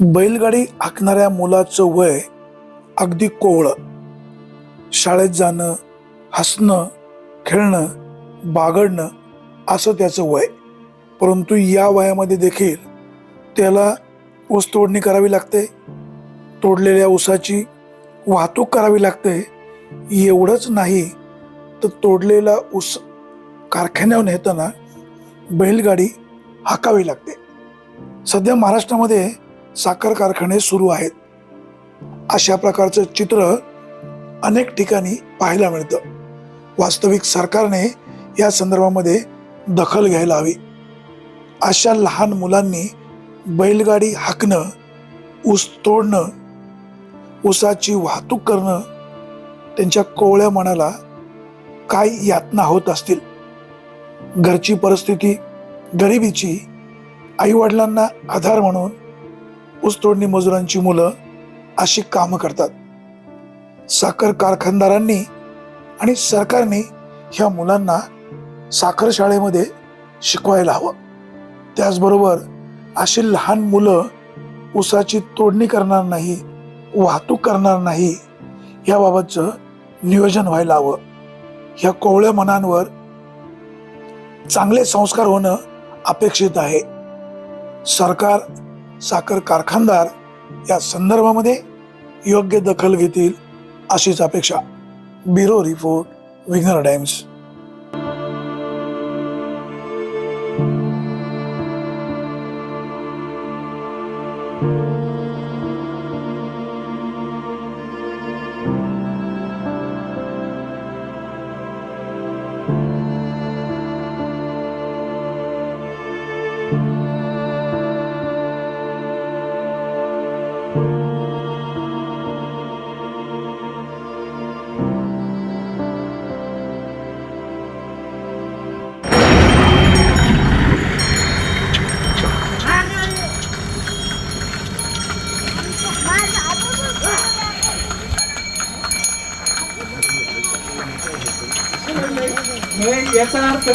बैलगाडी हाकणाऱ्या मुलाचं वय अगदी कोवळं. शाळेत जाणं हसणं खेळणं बागडणं असं त्याचं वय. परंतु या वयामध्ये देखील त्याला ऊस तोडणी करावी लागते. तोडलेल्या ऊसाची वाहतूक करावी लागते. एवढंच नाही तर तोडलेला ऊस कारखान्यावर नेताना बैलगाडी हाकावी लागते. सध्या महाराष्ट्रामध्ये साखर कारखाने सुरू आहेत. अशा प्रकारचं चित्र अनेक ठिकाणी पाहायला मिळतं. वास्तविक सरकारने या संदर्भामध्ये दखल घ्यायला हवी. अशा लहान मुलांनी बैलगाडी हाकणं ऊस तोडणं ऊसाची वाहतूक करणं त्यांच्या कोवळ्या मनाला काय यातना होत असतील? घरची परिस्थिती गरिबीची आईवडिलांना आधार म्हणून ऊसतोडणी मजुरांची मुलं अशी कामं करतात. साखर कारखानदारांनी आणि सरकारने ह्या मुलांना साखर शाळेमध्ये शिकवायला हवं. त्याचबरोबर अशी लहान मुलं ऊसाची तोडणी करणार नाही वाहतूक करणार नाही याबाबतचं नियोजन व्हायला हवं. ह्या कोवळ्या मनांवर चांगले संस्कार होणं अपेक्षित आहे. सरकार साखर कारखानदार या संदर्भामध्ये योग्य दखल घेतील अशीच अपेक्षा. Bureau report Winger Times. याचा अर्थ